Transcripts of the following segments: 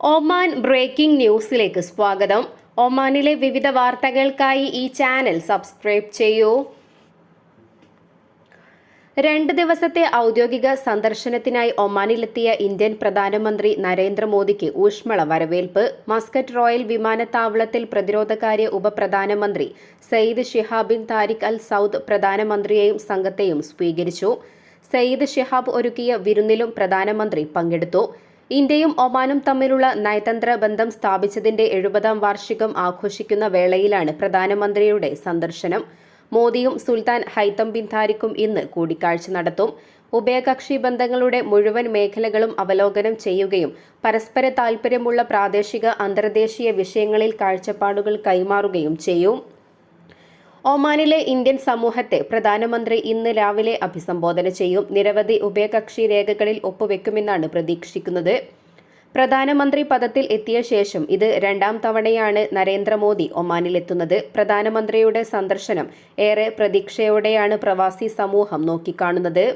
Oman breaking ന്യൂസിലേക്ക് സ്വാഗതം. ഒമാനിലെ വിവിധ വാർത്തകൾക്കായി ഈ ചാനൽ സബ്സ്ക്രൈബ് ചെയ്യൂ. രണ്ട് ദിവസത്തെ ഔദ്യോഗിക സന്ദർശനത്തിനായി ഒമാനിലെത്തിയ ഇന്ത്യൻ പ്രധാനമന്ത്രി നരേന്ദ്രമോദിക്ക് ഊഷ്മള വരവേൽപ്പ്. മസ്കറ്റ് റോയൽ വിമാനത്താവളത്തിൽ പ്രതിരോധകാര്യ ഉപപ്രധാനമന്ത്രി Sayyid Shihab bin Tariq Al Said പ്രധാനമന്ത്രിയെയും സംഘത്തെയും സ്വീകരിച്ചു. സയ്യിദ് ഷിഹാബ് ഒരുക്കിയ വിരുന്നിലും പ്രധാനമന്ത്രി പങ്കെടുത്തു. ഇന്ത്യയും ഒമാനും തമ്മിലുള്ള നയതന്ത്ര ബന്ധം സ്ഥാപിച്ചതിന്റെ എഴുപതാം വാർഷികം ആഘോഷിക്കുന്ന വേളയിലാണ് പ്രധാനമന്ത്രിയുടെ സന്ദർശനം. മോദിയും സുൽത്താൻ ഹൈത്തം ബിൻ ഇന്ന് കൂടിക്കാഴ്ച നടത്തും. ഉഭയകക്ഷി ബന്ധങ്ങളുടെ മുഴുവൻ മേഖലകളും അവലോകനം ചെയ്യുകയും പരസ്പര താൽപ്പര്യമുള്ള പ്രാദേശിക അന്തർദേശീയ വിഷയങ്ങളിൽ കാഴ്ചപ്പാടുകൾ കൈമാറുകയും ചെയ്യും. ഒമാനിലെ ഇന്ത്യൻ സമൂഹത്തെ പ്രധാനമന്ത്രി ഇന്ന് രാവിലെ അഭിസംബോധന ചെയ്യും. നിരവധി ഉഭയകക്ഷി രേഖകളിൽ ഒപ്പുവെക്കുമെന്നാണ് പ്രതീക്ഷിക്കുന്നത്. പ്രധാനമന്ത്രി പദത്തിൽ എത്തിയ ശേഷം ഇത് രണ്ടാം തവണയാണ് നരേന്ദ്രമോദി ഒമാനിലെത്തുന്നത്. പ്രധാനമന്ത്രിയുടെ സന്ദർശനം ഏറെ പ്രതീക്ഷയോടെയാണ് പ്രവാസി സമൂഹം നോക്കിക്കാണുന്നത്.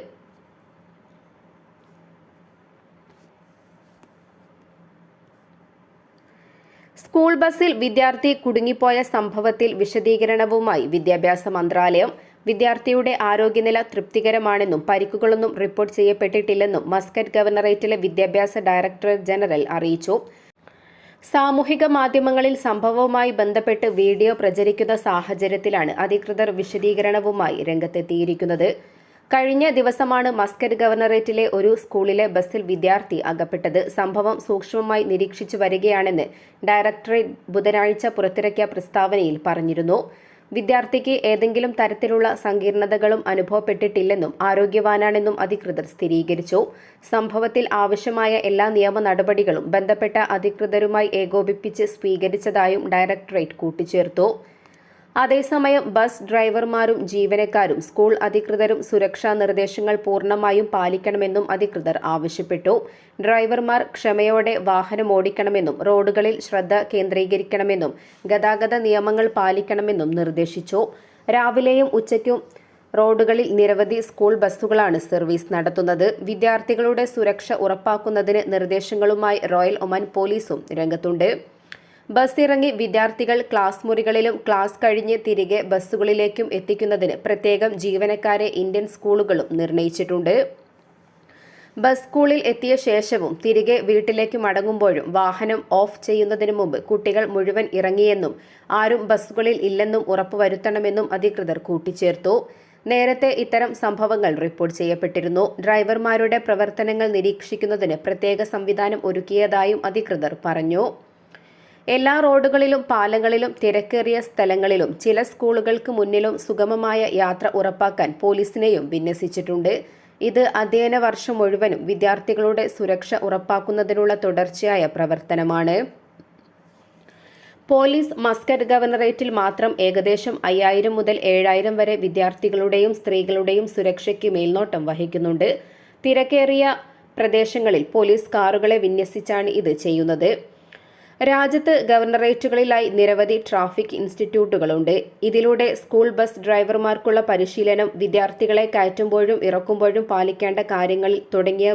സ്കൂൾ ബസ്സിൽ വിദ്യാർത്ഥി കുടുങ്ങിപ്പോയ സംഭവത്തിൽ വിശദീകരണവുമായി വിദ്യാഭ്യാസ മന്ത്രാലയം. വിദ്യാർത്ഥിയുടെ ആരോഗ്യനില തൃപ്തികരമാണെന്നും പരിക്കുകളൊന്നും റിപ്പോർട്ട് ചെയ്യപ്പെട്ടിട്ടില്ലെന്നും മസ്കറ്റ് ഗവർണറേറ്റിലെ വിദ്യാഭ്യാസ ഡയറക്ടർ ജനറൽ അറിയിച്ചു. സാമൂഹിക മാധ്യമങ്ങളിൽ സംഭവവുമായി ബന്ധപ്പെട്ട് വീഡിയോ പ്രചരിക്കുന്ന സാഹചര്യത്തിലാണ് അധികൃതർ വിശദീകരണവുമായി രംഗത്തെത്തിയിരിക്കുന്നത്. കഴിഞ്ഞ ദിവസമാണ് മസ്കറ്റ് ഗവർണറേറ്റിലെ ഒരു സ്കൂളിലെ ബസ്സിൽ വിദ്യാർത്ഥി അകപ്പെട്ടത്. സംഭവം സൂക്ഷ്മമായി നിരീക്ഷിച്ചു വരികയാണെന്ന് ഡയറക്ടറേറ്റ് ബുധനാഴ്ച പുറത്തിറക്കിയ പ്രസ്താവനയിൽ പറഞ്ഞിരുന്നു. വിദ്യാർത്ഥിക്ക് ഏതെങ്കിലും തരത്തിലുള്ള സങ്കീർണതകളും അനുഭവപ്പെട്ടിട്ടില്ലെന്നും ആരോഗ്യവാനാണെന്നും അധികൃതർ സ്ഥിരീകരിച്ചു. സംഭവത്തിൽ ആവശ്യമായ എല്ലാ നിയമ നടപടികളും ബന്ധപ്പെട്ട അധികൃതരുമായി ഏകോപിപ്പിച്ച് സ്വീകരിച്ചതായും ഡയറക്ടറേറ്റ് കൂട്ടിച്ചേർത്തു. അതേസമയം ബസ് ഡ്രൈവർമാരും ജീവനക്കാരും സ്കൂൾ അധികൃതരും സുരക്ഷാ നിർദ്ദേശങ്ങൾ പൂർണമായും പാലിക്കണമെന്നും അധികൃതർ ആവശ്യപ്പെട്ടു. ഡ്രൈവർമാർ ക്ഷമയോടെ വാഹനം ഓടിക്കണമെന്നും റോഡുകളിൽ ശ്രദ്ധ കേന്ദ്രീകരിക്കണമെന്നും ഗതാഗത നിയമങ്ങൾ പാലിക്കണമെന്നും നിർദ്ദേശിച്ചു. രാവിലെയും ഉച്ചയ്ക്കും റോഡുകളിൽ നിരവധി സ്കൂൾ ബസ്സുകളാണ് സർവീസ് നടത്തുന്നത്. വിദ്യാർത്ഥികളുടെ സുരക്ഷ ഉറപ്പാക്കുന്നതിന് നിർദ്ദേശങ്ങളുമായി റോയൽ ഒമാൻ പോലീസും രംഗത്തുണ്ട്. ബസ് ഇറങ്ങി വിദ്യാർത്ഥികൾ ക്ലാസ് മുറികളിലും ക്ലാസ് കഴിഞ്ഞ് തിരികെ ബസ്സുകളിലേക്കും എത്തിക്കുന്നതിന് പ്രത്യേകം ജീവനക്കാരെ ഇന്ത്യൻ സ്കൂളുകളും നിർണയിച്ചിട്ടുണ്ട്. ബസ് സ്കൂളിൽ എത്തിയ ശേഷവും തിരികെ വീട്ടിലേക്ക് മടങ്ങുമ്പോഴും വാഹനം ഓഫ് ചെയ്യുന്നതിനു മുമ്പ് കുട്ടികൾ മുഴുവൻ ഇറങ്ങിയെന്നും ആരും ബസ്സുകളിൽ ഇല്ലെന്നും ഉറപ്പുവരുത്തണമെന്നും അധികൃതർ കൂട്ടിച്ചേർത്തു. നേരത്തെ ഇത്തരം സംഭവങ്ങൾ റിപ്പോർട്ട് ചെയ്യപ്പെട്ടിരുന്നു. ഡ്രൈവർമാരുടെ പ്രവർത്തനങ്ങൾ നിരീക്ഷിക്കുന്നതിന് പ്രത്യേക സംവിധാനം ഒരുക്കിയതായും അധികൃതർ പറഞ്ഞു. എല്ലാ റോഡുകളിലും പാലങ്ങളിലും തിരക്കേറിയ സ്ഥലങ്ങളിലും ചില സ്കൂളുകൾക്ക് മുന്നിലും സുഗമമായ യാത്ര ഉറപ്പാക്കാൻ പോലീസിനെയും വിന്യസിച്ചിട്ടുണ്ട്. ഇത് അധ്യയന വർഷം മുഴുവനും വിദ്യാർത്ഥികളുടെ സുരക്ഷ ഉറപ്പാക്കുന്നതിനുള്ള തുടർച്ചയായ പ്രവർത്തനമാണ്. പോലീസ് മസ്കറ്റ് ഗവർണറേറ്റിൽ മാത്രം ഏകദേശം അയ്യായിരം മുതൽ ഏഴായിരം വരെ വിദ്യാർത്ഥികളുടെയും സ്ത്രീകളുടെയും സുരക്ഷയ്ക്ക് മേൽനോട്ടം വഹിക്കുന്നുണ്ട്. തിരക്കേറിയ പ്രദേശങ്ങളിൽ പോലീസ് കാറുകളെ വിന്യസിച്ചാണ് ഇത് ചെയ്യുന്നത്. രാജ്യത്ത് ഗവർണറേറ്റുകളിലായി നിരവധി ട്രാഫിക് ഇൻസ്റ്റിറ്റ്യൂട്ടുകളുണ്ട്. ഇതിലൂടെ സ്കൂൾ ബസ് ഡ്രൈവർമാർക്കുള്ള പരിശീലനം വിദ്യാർത്ഥികളെ കയറ്റുമ്പോഴും ഇറക്കുമ്പോഴും പാലിക്കേണ്ട കാര്യങ്ങളിൽ തുടങ്ങിയ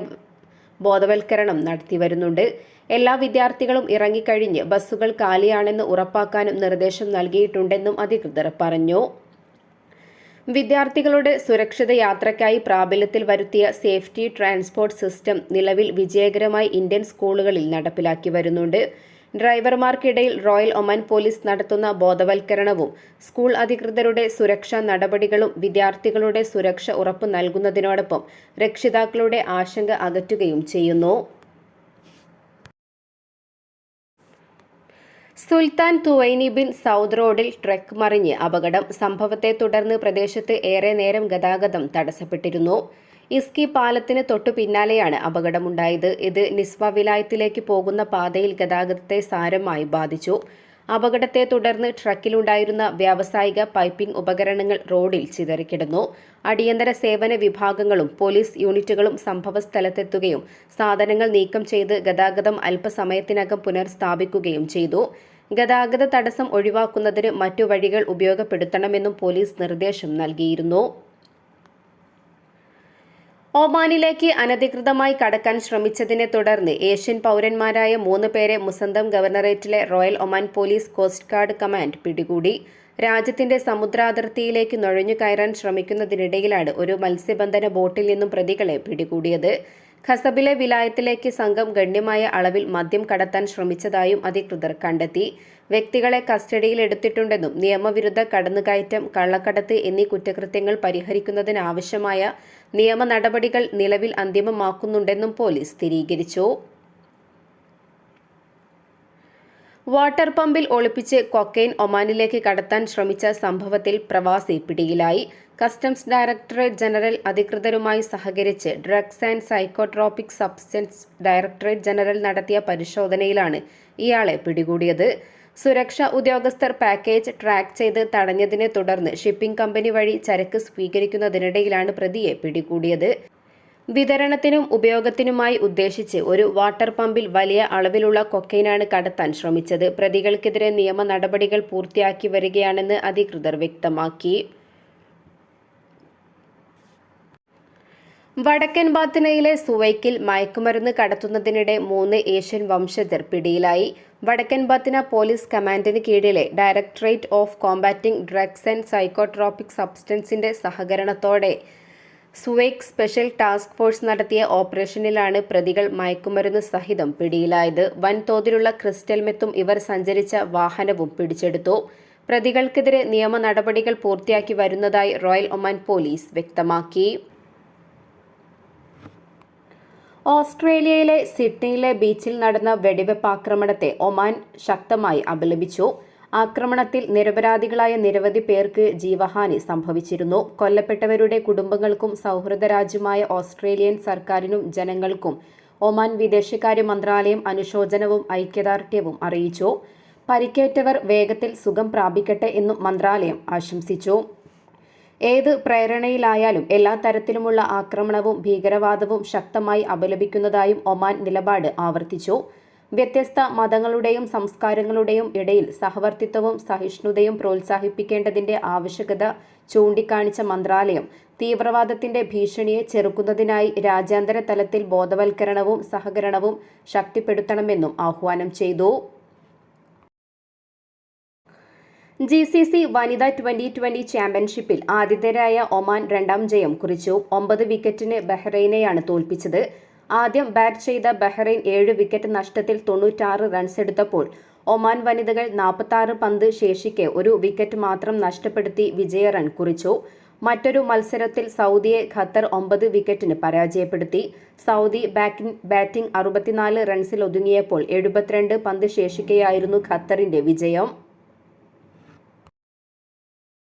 ബോധവൽക്കരണം നടത്തി വരുന്നുണ്ട്. എല്ലാ വിദ്യാർത്ഥികളും ഇറങ്ങിക്കഴിഞ്ഞ് ബസ്സുകൾ കാലിയാണെന്ന് ഉറപ്പാക്കാനും നിർദ്ദേശം നൽകിയിട്ടുണ്ടെന്നും അധികൃതർ പറഞ്ഞു. വിദ്യാർത്ഥികളുടെ സുരക്ഷിത യാത്രയ്ക്കായി പ്രാബല്യത്തിൽ വരുത്തിയ സേഫ്റ്റി ട്രാൻസ്പോർട്ട് സിസ്റ്റം നിലവിൽ വിജയകരമായി ഇന്ത്യൻ സ്കൂളുകളിൽ നടപ്പിലാക്കി വരുന്നുണ്ട്. ഡ്രൈവർമാർക്കിടയിൽ റോയൽ ഒമാൻ പോലീസ് നടത്തുന്ന ബോധവൽക്കരണവും സ്കൂൾ അധികൃതരുടെ സുരക്ഷാ നടപടികളും വിദ്യാർത്ഥികളുടെ സുരക്ഷ ഉറപ്പു നൽകുന്നതിനോടൊപ്പം രക്ഷിതാക്കളുടെ ആശങ്ക അകറ്റുകയും ചെയ്യുന്നു. സുൽത്താൻ തുവൈനി ബിൻ സൗദ് റോഡിൽ ട്രക്ക് മറിഞ്ഞ് അപകടം. സംഭവത്തെ തുടർന്ന് പ്രദേശത്ത് ഏറെ നേരം ഗതാഗതം തടസ്സപ്പെട്ടിരുന്നു. ഇസ്കി പാലത്തിന് തൊട്ടു പിന്നാലെയാണ് അപകടമുണ്ടായത്. ഇത് നിസ്വ വിലായത്തിലേക്ക് പോകുന്ന പാതയിൽ ഗതാഗതത്തെ സാരമായി ബാധിച്ചു. അപകടത്തെ തുടർന്ന് ട്രക്കിലുണ്ടായിരുന്ന വ്യാവസായിക പൈപ്പിംഗ് ഉപകരണങ്ങൾ റോഡിൽ ചിതറിക്കിടന്നു. അടിയന്തര സേവന വിഭാഗങ്ങളും പോലീസ് യൂണിറ്റുകളും സംഭവസ്ഥലത്തെത്തുകയും സാധനങ്ങൾ നീക്കം ചെയ്ത് ഗതാഗതം അല്പസമയത്തിനകം പുനഃസ്ഥാപിക്കുകയും ചെയ്തു. ഗതാഗത തടസ്സം ഒഴിവാക്കുന്നതിന് മറ്റു വഴികൾ ഉപയോഗപ്പെടുത്തണമെന്നും പോലീസ് നിർദ്ദേശം നൽകിയിരുന്നു. ഒമാനിലേക്ക് അനധികൃതമായി കടക്കാൻ ശ്രമിച്ചതിനെ തുടർന്ന് ഏഷ്യൻ പൗരന്മാരായ മൂന്ന് പേരെ Musandam ഗവർണറേറ്റിലെ royal Oman police coast guard command പിടികൂടി. രാജ്യത്തിന്റെ സമുദ്രാതിർത്തിയിലേക്ക് നുഴഞ്ഞു കയറാൻ ശ്രമിക്കുന്നതിനിടയിലാണ് ഒരു മത്സ്യബന്ധന ബോട്ടിൽ നിന്നും പ്രതികളെ പിടികൂടിയത്. ഖസബിലെ വിലായത്തിലേക്ക് സംഘം ഗണ്യമായ അളവിൽ മദ്യം കടത്താൻ ശ്രമിച്ചതായും അധികൃതർ കണ്ടെത്തി. വ്യക്തികളെ കസ്റ്റഡിയിൽ കസ്റ്റഡിയിലെടുത്തിട്ടുണ്ടെന്നും നിയമവിരുദ്ധ കടന്നുകയറ്റം കള്ളക്കടത്ത് എന്നീ കുറ്റകൃത്യങ്ങൾ പരിഹരിക്കുന്നതിനാവശ്യമായ നിയമ നടപടികൾ നിലവിൽ അന്തിമമാക്കുന്നുണ്ടെന്നും പോലീസ് സ്ഥിരീകരിച്ചു. വാട്ടർ പമ്പിൽ ഒളിപ്പിച്ച് കൊക്കൈൻ ഒമാനിലേക്ക് കടത്താൻ ശ്രമിച്ച സംഭവത്തിൽ പ്രവാസി പിടിയിലായി. കസ്റ്റംസ് ഡയറക്ടറേറ്റ് ജനറൽ അധികൃതരുമായി സഹകരിച്ച് drugs and psychotropic substance directorate general നടത്തിയ പരിശോധനയിലാണ് ഇയാളെ പിടികൂടിയത്. സുരക്ഷാ ഉദ്യോഗസ്ഥർ പാക്കേജ് ട്രാക്ക് ചെയ്ത് തടഞ്ഞതിനെ തുടർന്ന് ഷിപ്പിംഗ് കമ്പനി വഴി ചരക്ക് സ്വീകരിക്കുന്നതിനിടയിലാണ് പ്രതിയെ പിടികൂടിയത്. വിതരണത്തിനും ഉപയോഗത്തിനുമായി ഉദ്ദേശിച്ച് ഒരു വാട്ടർ പമ്പിൽ വലിയ അളവിലുള്ള കൊക്കൈനാണ് കടത്താൻ ശ്രമിച്ചത്. പ്രതികൾക്കെതിരെ നിയമ നടപടികൾ പൂർത്തിയാക്കി വരികയാണെന്ന് അധികൃതർ വ്യക്തമാക്കി. വടക്കൻ ബാത്തിനയിലെ സുവൈക്കിൽ മയക്കുമരുന്ന് കടത്തുന്നതിനിടെ മൂന്ന് ഏഷ്യൻ വംശജർ പിടിയിലായി. വടക്കൻ ബത്തിന പോലീസ് കമാൻഡിന് കീഴിലെ directorate of combating drugs and psychotropic സബ്സ്റ്റൻസിന്റെ സഹകരണത്തോടെ സുവേക് സ്പെഷ്യൽ ടാസ്ക് ഫോഴ്സ് നടത്തിയ ഓപ്പറേഷനിലാണ് പ്രതികൾ മയക്കുമരുന്ന് സഹിതം പിടിയിലായത്. വൻതോതിലുള്ള ക്രിസ്റ്റൽ മെത്തും ഇവർ സഞ്ചരിച്ച വാഹനവും പിടിച്ചെടുത്തു. പ്രതികൾക്കെതിരെ നിയമ നടപടികൾ പൂർത്തിയാക്കി വരുന്നതായി റോയൽ ഒമാൻ പോലീസ് വ്യക്തമാക്കി. ഓസ്ട്രേലിയയിലെ സിഡ്നിയിലെ ബീച്ചിൽ നടന്ന വെടിവെപ്പ് ആക്രമണത്തെ ഒമാൻ ശക്തമായി അപലപിച്ചു. ആക്രമണത്തിൽ നിരപരാധികളായ നിരവധി പേർക്ക് ജീവഹാനി സംഭവിച്ചിരുന്നു. കൊല്ലപ്പെട്ടവരുടെ കുടുംബങ്ങൾക്കും സൗഹൃദ രാജ്യമായ ഓസ്ട്രേലിയൻ സർക്കാരിനും ജനങ്ങൾക്കും ഒമാൻ വിദേശകാര്യ മന്ത്രാലയം അനുശോചനവും ഐക്യദാർഢ്യവും അറിയിച്ചു. പരിക്കേറ്റവർ വേഗത്തിൽ സുഖം പ്രാപിക്കട്ടെ എന്നും മന്ത്രാലയം ആശംസിച്ചു. ഏത് പ്രേരണയിലായാലും എല്ലാ തരത്തിലുമുള്ള ആക്രമണവും ഭീകരവാദവും ശക്തമായി അപലപിക്കുന്നതായും ഒമാൻ നിലപാട് ആവർത്തിച്ചു. വ്യത്യസ്ത മതങ്ങളുടെയും സംസ്കാരങ്ങളുടെയും ഇടയിൽ സഹവർത്തിത്വവും സഹിഷ്ണുതയും പ്രോത്സാഹിപ്പിക്കേണ്ടതിന്റെ ആവശ്യകത ചൂണ്ടിക്കാണിച്ച മന്ത്രാലയം തീവ്രവാദത്തിന്റെ ഭീഷണിയെ ചെറുക്കുന്നതിനായി രാജ്യാന്തര തലത്തിൽ ബോധവൽക്കരണവും സഹകരണവും ശക്തിപ്പെടുത്തണമെന്നും ആഹ്വാനം ചെയ്തു. ജി സി സി വനിതാ ട്വന്റി ട്വന്റി ചാമ്പ്യൻഷിപ്പിൽ ആതിഥേയരായ ഒമാൻ രണ്ടാം ജയം കുറിച്ചു. ഒമ്പത് വിക്കറ്റിന് ബഹ്റൈനെയാണ് തോൽപ്പിച്ചത്. ആദ്യം ബാറ്റ് ചെയ്ത ബഹ്റൈൻ ഏഴ് വിക്കറ്റ് നഷ്ടത്തിൽ തൊണ്ണൂറ്റാറ് റൺസ് എടുത്തപ്പോൾ ഒമാൻ വനിതകൾ നാൽപ്പത്തി പന്ത് ശേഷിക്കെ ഒരു വിക്കറ്റ് മാത്രം നഷ്ടപ്പെടുത്തി വിജയ റൺ കുറിച്ചു. മറ്റൊരു മത്സരത്തിൽ സൗദിയെ ഖത്തർ ഒമ്പത് വിക്കറ്റിന് പരാജയപ്പെടുത്തി. സൗദി ബാറ്റിംഗ് അറുപത്തിനാല് റൺസിൽ ഒതുങ്ങിയപ്പോൾ എഴുപത്തിരണ്ട് പന്ത് ശേഷിക്കെയായിരുന്നു ഖത്തറിന്റെ വിജയം.